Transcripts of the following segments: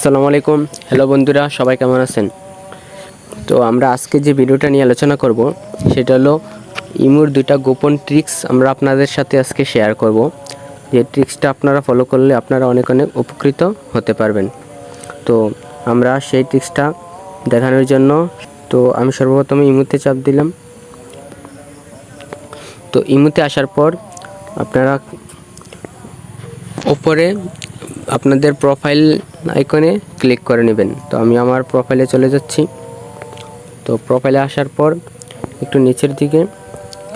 আসসালামু আলাইকুম। হ্যালো বন্ধুরা, সবাই কেমন আছেন? তো আমরা আজকে যে ভিডিওটা নিয়ে আলোচনা করব, সেটা হলো ইমুর দুইটা গোপন ট্রিক্স আমরা আপনাদের সাথে আজকে শেয়ার করব। যে ট্রিক্সটা আপনারা ফলো করলে আপনারা অনেক অনেক উপকৃত হতে পারবেন। তো আমরা সেই ট্রিক্সটা দেখানোর জন্য, তো আমি সর্বপ্রথম ইমুতে চাপ দিলাম। তো ইমুতে আসার পর আপনারা ওপরে আপনাদের প্রোফাইল আইকনে ক্লিক করে নেবেন। তো আমি আমার প্রোফাইলে চলে যাচ্ছি। তো প্রোফাইলে আসার পর একটু নিচের দিকে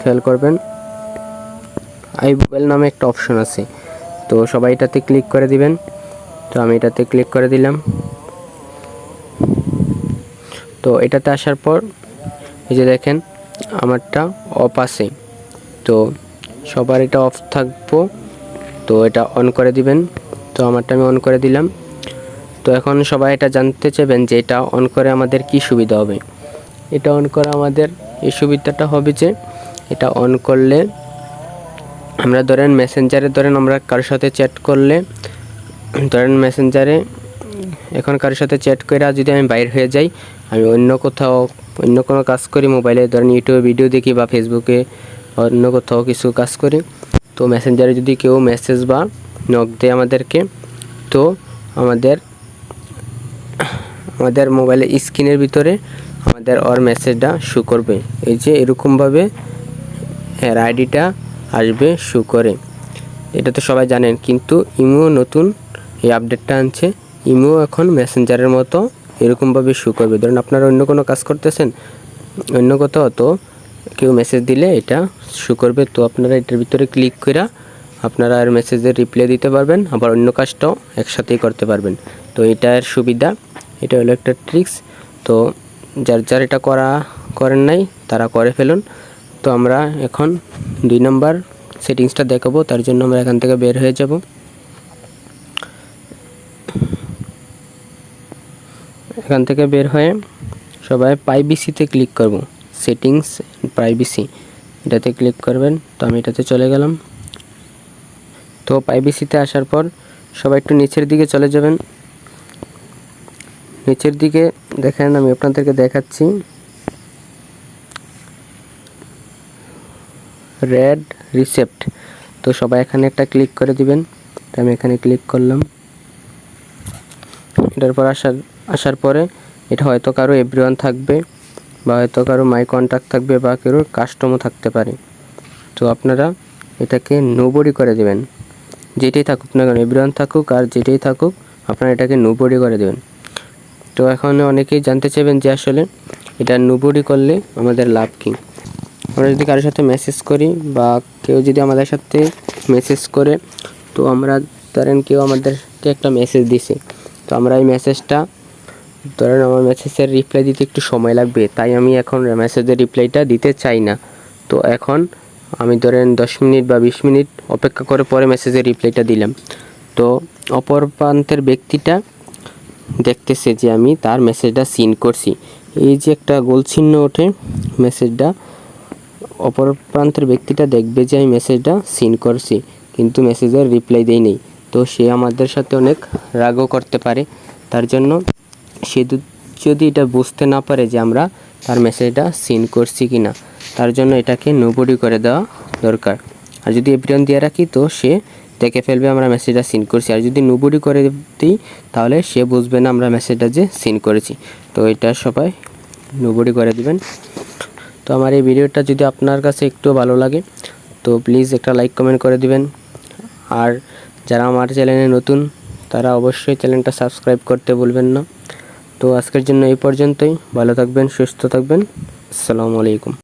খেয়াল করবেন আই মোবাইল নামে একটা অপশন আছে। তো সবাই এটাতে ক্লিক করে দিবেন। তো আমি এটাতে ক্লিক করে দিলাম। তো এটাতে আসার পর এই যে দেখেন, আমারটা অফ আছে। তো সবার এটা অফ থাকব। তো এটা অন করে দিবেন। তো আমারটা আমি অন করে দিলাম। তো এখন সবাই এটা জানতে চাইবেন যে এটা অন করে আমাদের কি সুবিধা হবে। এটা অন করে আমাদের এই সুবিধাটা হবে যে এটা অন করলে আমরা ধরেন মেসেঞ্জারে ধরেন আমরা কারোর সাথে চ্যাট করলে, ধরেন মেসেঞ্জারে এখন কারোর সাথে চ্যাট করে যদি আমি বাইর হয়ে যাই, আমি অন্য কোথাও, অন্য কোনো কাজ করি মোবাইলে ধরেন ইউটিউবে ভিডিও দেখি বা ফেসবুকে অন্য কোথাও কিছু কাজ করি, তো মেসেঞ্জারে যদি কেউ মেসেজ বা নক দেয় আমাদেরকে, তো আমাদের আমাদের মোবাইলের স্ক্রিনের ভিতরে আমাদের ওর মেসেজটা শু করবে। এই যে এরকমভাবে এর আইডিটা আসবে শু করে। এটা তো সবাই জানেন, কিন্তু ইমো নতুন এই আপডেটটা আনছে। ইমো এখন মেসেঞ্জারের মতো এরকমভাবে শু করবে। ধরুন আপনারা অন্য কোনো কাজ করতেছেন, অন্য কোথাও, তো কেউ মেসেজ দিলে এটা শু করবে। তো আপনারা এটার ভিতরে ক্লিক করে আপনারা আর মেসেজের রিপ্লাই দিতে পারবেন, আবার অন্য কাজটাও একসাথেই করতে পারবেন। তো এটার সুবিধা এটা হলো একটা ট্রিক্স তো যার যার এটা করা, করেন নাই, তারা করে ফেলুন। তো আমরা এখন দুই নম্বর সেটিংসটা দেখাবো, তার জন্য আমরা এখান থেকে বের হয়ে যাব। এখান থেকে বের হয়ে সবাই প্রাইভেসিতে ক্লিক করব। সেটিংস প্রাইভেসি এটাতে ক্লিক করবেন, তো আমি এটাতে চলে গেলাম। তো প্রাইভেসিতে আসার পর সবাই একটু নিচের দিকে চলে যাবেন। নিচের দিকে দেখেন, আমি আপনাদেরকে দেখাচ্ছি। রেড রিসেপ্ট তো সবাই এখানে একটা ক্লিক করে দিবেন। তো আমি এখানে ক্লিক করলাম। এটার পর আসার আসার পরে এটা হয়তো কারও এভরিওয়ান থাকবে বা হয়তো কারও মাই কন্ট্যাক্ট থাকবে বা কারও কাস্টমও থাকতে পারে। তো আপনারা এটাকে নোবডি করে দেবেন। যেটাই থাকুক না কেন এভরিওয়ান থাকুক আর যেটাই থাকুক, আপনারা এটাকে নোবডি করে দেবেন। তো এখন অনেকেই জানতে চাইবেন যে আসলে এটা নুবুরি করলে আমাদের লাভ কী? আমরা যদি কারোর সাথে মেসেজ করি বা কেউ যদি আমাদের সাথে মেসেজ করে, তো আমরা ধরেন কেউ আমাদেরকে একটা মেসেজ দিছে। তো আমরা এই মেসেজটা ধরেন আমার মেসেজের রিপ্লাই দিতে একটু সময় লাগবে, তাই আমি এখন মেসেজের রিপ্লাইটা দিতে চাই না। তো এখন আমি ধরেন দশ মিনিট বা বিশ মিনিট অপেক্ষা করে পরে মেসেজের রিপ্লাইটা দিলাম। তো অপর প্রান্তের ব্যক্তিটা দেখতেছে যে আমি তার মেসেজটা সিন করছি। এই যে একটা গোল চিহ্ন ওঠে মেসেজটা অপর প্রান্তের ব্যক্তিটা দেখবে যে আমি মেসেজটা সিন করছি, কিন্তু মেসেজের রিপ্লাই দেই নেই। তো সে আমাদের সাথে অনেক রাগও করতে পারে। তার জন্য সে যদি এটা বুঝতে না পারে যে আমরা তার মেসেজটা সিন করছি কি না তার জন্য এটাকে নোবডি করে দেওয়া দরকার। আর যদি এভরিওয়ান দিয়ে রাখি, তো সে দেখে ফেলবে আমরা মেসেজটা সিন করছি। আর যদি নোবডি করে দিই, তাহলে সে বুঝবে না আমরা মেসেজটা যে সিন করেছি। তো এটা সবাই নোবডি করে দিবেন। তো আমার এই ভিডিওটা যদি আপনার কাছে একটু ভালো লাগে, তো প্লিজ একটা লাইক কমেন্ট করে দিবেন। আর যারা আমার চ্যানেলে নতুন, তারা অবশ্যই চ্যানেলটা সাবস্ক্রাইব করতে ভুলবেন না। তো আজকের জন্য এই পর্যন্তই। ভালো থাকবেন, সুস্থ থাকবেন। আসসালামু আলাইকুম।